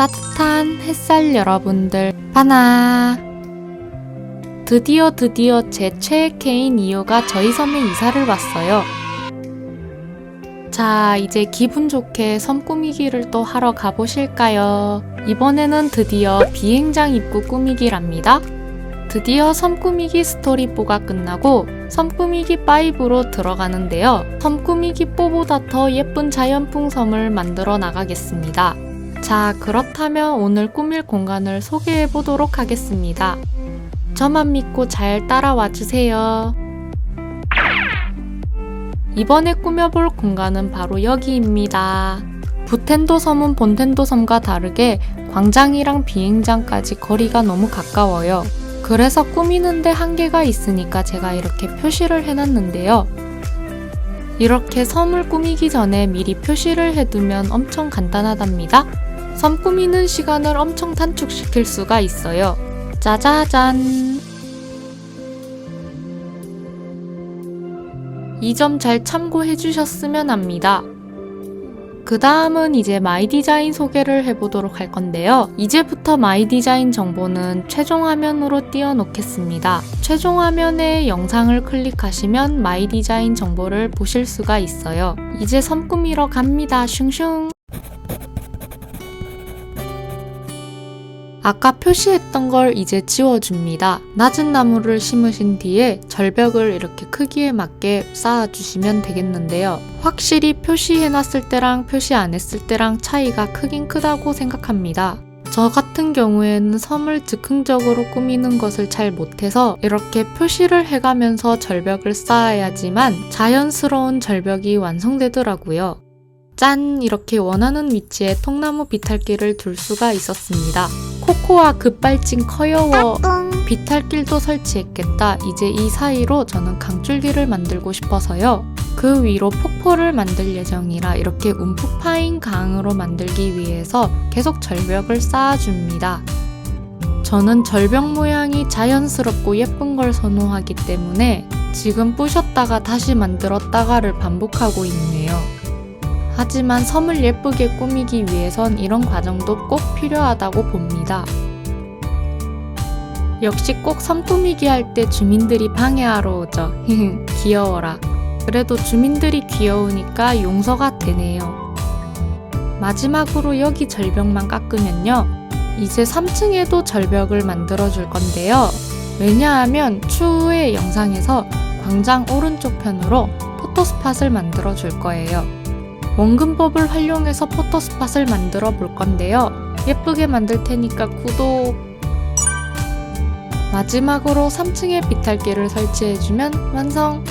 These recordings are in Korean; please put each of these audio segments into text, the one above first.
따뜻한 햇살 여러분들 바나 드디어 드디어 제 최애 케인 이호가 저희 섬에 이사를 왔어요. 자, 이제 기분 좋게 섬 꾸미기를 또 하러 가보실까요? 이번에는 드디어 비행장 입구 꾸미기랍니다. 드디어 섬 꾸미기 스토리4가 끝나고 섬 꾸미기 5로 들어가는데요. 섬 꾸미기 4보다 더 예쁜 자연풍 섬을 만들어 나가겠습니다. 자, 그렇다면 오늘 꾸밀 공간을 소개해 보도록 하겠습니다. 저만 믿고 잘 따라와 주세요. 이번에 꾸며볼 공간은 바로 여기입니다. 부텐도 섬은 본텐도 섬과 다르게 광장이랑 비행장까지 거리가 너무 가까워요. 그래서 꾸미는데 한계가 있으니까 제가 이렇게 표시를 해놨는데요. 이렇게 섬을 꾸미기 전에 미리 표시를 해두면 엄청 간단하답니다. 섬 꾸미는 시간을 엄청 단축시킬 수가 있어요. 짜자잔! 이 점 잘 참고해 주셨으면 합니다. 그 다음은 이제 마이 디자인 소개를 해보도록 할 건데요. 이제부터 마이 디자인 정보는 최종 화면으로 띄워놓겠습니다. 최종 화면에 영상을 클릭하시면 마이 디자인 정보를 보실 수가 있어요. 이제 섬 꾸미러 갑니다. 슝슝! 아까 표시했던 걸 이제 지워줍니다. 낮은 나무를 심으신 뒤에 절벽을 이렇게 크기에 맞게 쌓아주시면 되겠는데요. 확실히 표시해놨을 때랑 표시 안 했을 때랑 차이가 크긴 크다고 생각합니다. 저 같은 경우에는 섬을 즉흥적으로 꾸미는 것을 잘 못해서 이렇게 표시를 해가면서 절벽을 쌓아야지만 자연스러운 절벽이 완성되더라고요. 짠! 이렇게 원하는 위치에 통나무 비탈길을 둘 수가 있었습니다. 코코아 급발진 커여워 비탈길도 설치했겠다. 이제 이 사이로 저는 강줄기를 만들고 싶어서요. 그 위로 폭포를 만들 예정이라 이렇게 움푹 파인 강으로 만들기 위해서 계속 절벽을 쌓아줍니다. 저는 절벽 모양이 자연스럽고 예쁜 걸 선호하기 때문에 지금 부셨다가 다시 만들었다가를 반복하고 있네요. 하지만 섬을 예쁘게 꾸미기 위해선 이런 과정도 꼭 필요하다고 봅니다. 역시 꼭 섬 꾸미기 할 때 주민들이 방해하러 오죠. 귀여워라. 그래도 주민들이 귀여우니까 용서가 되네요. 마지막으로 여기 절벽만 깎으면요. 이제 3층에도 절벽을 만들어 줄 건데요. 왜냐하면 추후에 영상에서 광장 오른쪽 편으로 포토스팟을 만들어 줄 거예요. 원근법을 활용해서 포토스팟을 만들어 볼 건데요. 예쁘게 만들 테니까 구독! 마지막으로 3층에 비탈길을 설치해주면 완성!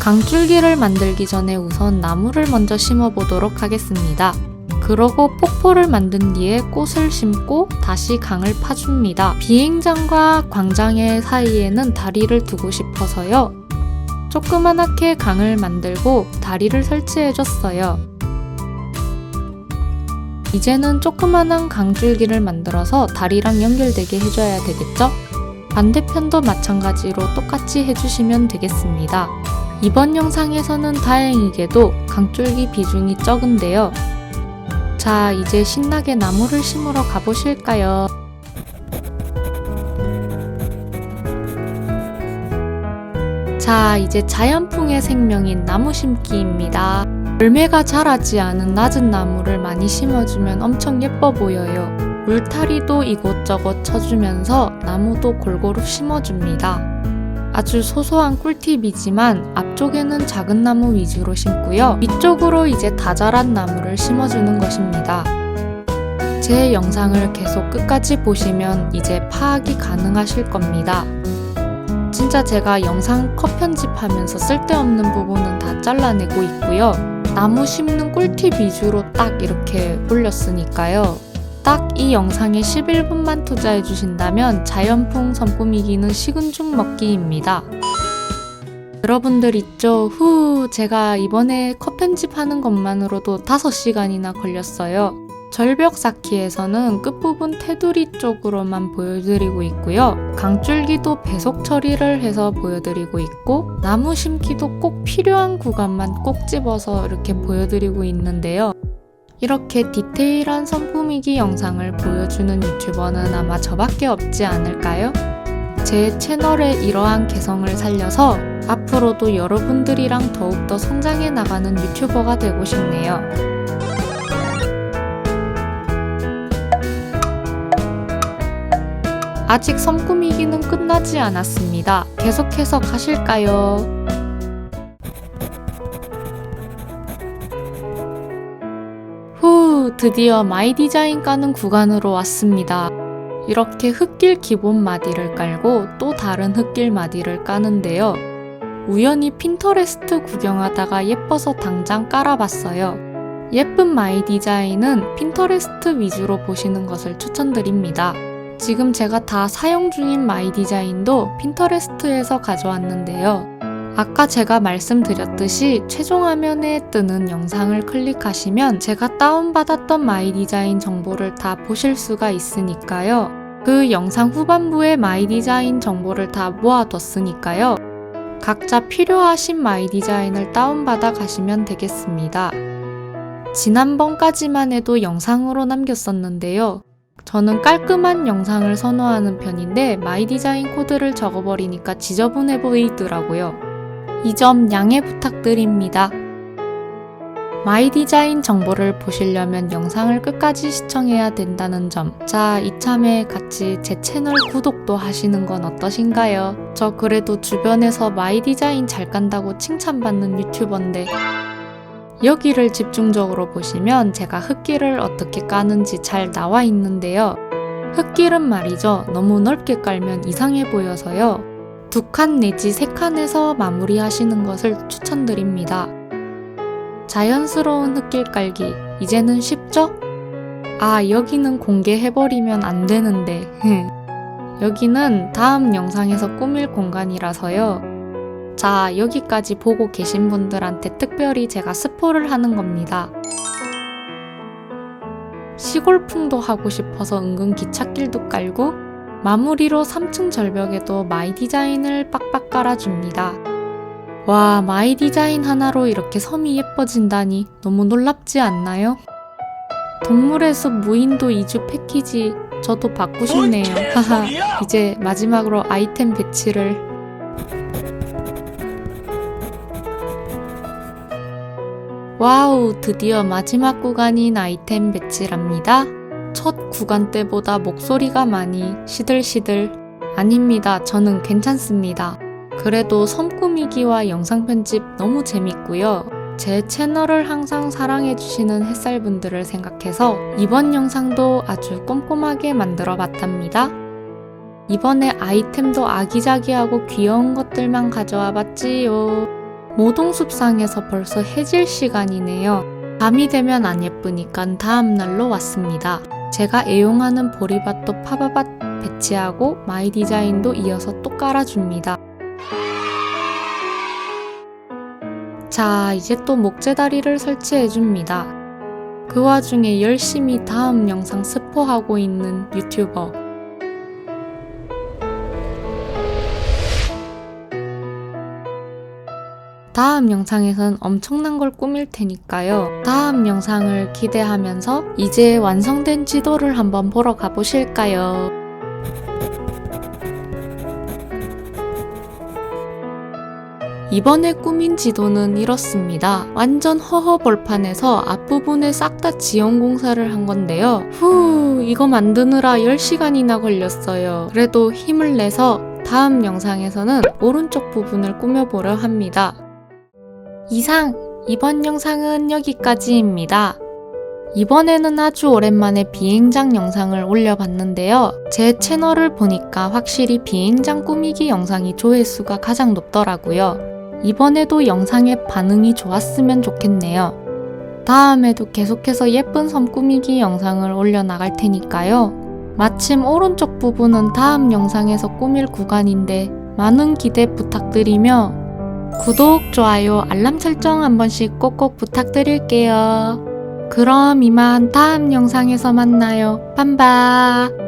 강줄기를 만들기 전에 우선 나무를 먼저 심어보도록 하겠습니다. 그러고 폭포를 만든 뒤에 꽃을 심고 다시 강을 파줍니다. 비행장과 광장의 사이에는 다리를 두고 싶어서요. 조그만하게 강을 만들고 다리를 설치해줬어요. 이제는 조그만한 강줄기를 만들어서 다리랑 연결되게 해줘야 되겠죠? 반대편도 마찬가지로 똑같이 해주시면 되겠습니다. 이번 영상에서는 다행히게도 강줄기 비중이 적은데요. 자, 이제 신나게 나무를 심으러 가보실까요? 자, 이제 자연풍의 생명인 나무 심기입니다. 열매가 자라지 않은 낮은 나무를 많이 심어주면 엄청 예뻐 보여요. 울타리도 이곳저곳 쳐주면서 나무도 골고루 심어줍니다. 아주 소소한 꿀팁이지만 앞쪽에는 작은 나무 위주로 심고요. 위쪽으로 이제 다 자란 나무를 심어주는 것입니다. 제 영상을 계속 끝까지 보시면 이제 파악이 가능하실 겁니다. 진짜 제가 영상 컷 편집하면서 쓸데없는 부분은 다 잘라내고 있고요. 나무 심는 꿀팁 위주로 딱 이렇게 올렸으니까요. 딱 이 영상에 11분만 투자해 주신다면 자연풍 섬 꾸미기는 식은 죽 먹기입니다. 여러분들 있죠? 후, 제가 이번에 컷 편집하는 것만으로도 5시간이나 걸렸어요. 절벽 쌓기에서는 끝부분 테두리 쪽으로만 보여드리고 있고요. 강줄기도 배속 처리를 해서 보여드리고 있고 나무 심기도 꼭 필요한 구간만 꼭 집어서 이렇게 보여드리고 있는데요. 이렇게 디테일한 선 꾸미기 영상을 보여주는 유튜버는 아마 저밖에 없지 않을까요? 제 채널에 이러한 개성을 살려서 앞으로도 여러분들이랑 더욱더 성장해 나가는 유튜버가 되고 싶네요. 아직 섬 꾸미기는 끝나지 않았습니다. 계속해서 가실까요? 후, 드디어 마이 디자인 까는 구간으로 왔습니다. 이렇게 흙길 기본 마디를 깔고 또 다른 흙길 마디를 까는데요. 우연히 핀터레스트 구경하다가 예뻐서 당장 깔아봤어요. 예쁜 마이 디자인은 핀터레스트 위주로 보시는 것을 추천드립니다. 지금 제가 다 사용 중인 마이 디자인도 핀터레스트에서 가져왔는데요. 아까 제가 말씀드렸듯이 최종 화면에 뜨는 영상을 클릭하시면 제가 다운받았던 마이 디자인 정보를 다 보실 수가 있으니까요. 그 영상 후반부에 마이 디자인 정보를 다 모아뒀으니까요. 각자 필요하신 마이 디자인을 다운받아 가시면 되겠습니다. 지난번까지만 해도 영상으로 남겼었는데요. 저는 깔끔한 영상을 선호하는 편인데 마이 디자인 코드를 적어버리니까 지저분해 보이더라고요. 이 점 양해 부탁드립니다. 마이 디자인 정보를 보시려면 영상을 끝까지 시청해야 된다는 점. 자, 이참에 같이 제 채널 구독도 하시는 건 어떠신가요? 저 그래도 주변에서 마이 디자인 잘 깐다고 칭찬받는 유튜버인데. 여기를 집중적으로 보시면 제가 흙길을 어떻게 까는지 잘 나와 있는데요. 흙길은 말이죠. 너무 넓게 깔면 이상해 보여서요. 두 칸 내지 세 칸에서 마무리하시는 것을 추천드립니다. 자연스러운 흙길 깔기. 이제는 쉽죠? 아, 여기는 공개해버리면 안 되는데. 여기는 다음 영상에서 꾸밀 공간이라서요. 자, 여기까지 보고 계신 분들한테 특별히 제가 스포를 하는 겁니다. 시골풍도 하고 싶어서 은근 기찻길도 깔고 마무리로 3층 절벽에도 마이 디자인을 빡빡 깔아줍니다. 와, 마이 디자인 하나로 이렇게 섬이 예뻐진다니 너무 놀랍지 않나요? 동물의 숲 무인도 이주 패키지 저도 받고 싶네요. 하하, 이제 마지막으로 아이템 배치를 와우, 드디어 마지막 구간인 아이템 배치랍니다. 첫 구간 때보다 목소리가 많이 시들시들. 아닙니다. 저는 괜찮습니다. 그래도 섬 꾸미기와 영상 편집 너무 재밌고요. 제 채널을 항상 사랑해주시는 햇살분들을 생각해서 이번 영상도 아주 꼼꼼하게 만들어 봤답니다. 이번에 아이템도 아기자기하고 귀여운 것들만 가져와 봤지요. 모동숲상에서 벌써 해질 시간이네요. 밤이 되면 안 예쁘니까 다음 날로 왔습니다. 제가 애용하는 보리밭도 파바밭 배치하고 마이 디자인도 이어서 또 깔아줍니다. 자, 이제 또 목재다리를 설치해줍니다. 그 와중에 열심히 다음 영상 스포하고 있는 유튜버. 다음 영상에선 엄청난 걸 꾸밀 테니까요. 다음 영상을 기대하면서 이제 완성된 지도를 한번 보러 가보실까요? 이번에 꾸민 지도는 이렇습니다. 완전 허허벌판에서 앞부분에 싹 다 지연 공사를 한 건데요. 후, 이거 만드느라 10시간이나 걸렸어요. 그래도 힘을 내서 다음 영상에서는 오른쪽 부분을 꾸며보려 합니다. 이상, 이번 영상은 여기까지입니다. 이번에는 아주 오랜만에 비행장 영상을 올려봤는데요. 제 채널을 보니까 확실히 비행장 꾸미기 영상이 조회수가 가장 높더라고요. 이번에도 영상에 반응이 좋았으면 좋겠네요. 다음에도 계속해서 예쁜 섬 꾸미기 영상을 올려나갈 테니까요. 마침 오른쪽 부분은 다음 영상에서 꾸밀 구간인데 많은 기대 부탁드리며 구독, 좋아요, 알람 설정 한 번씩 꼭꼭 부탁드릴게요. 그럼 이만 다음 영상에서 만나요. 빰바.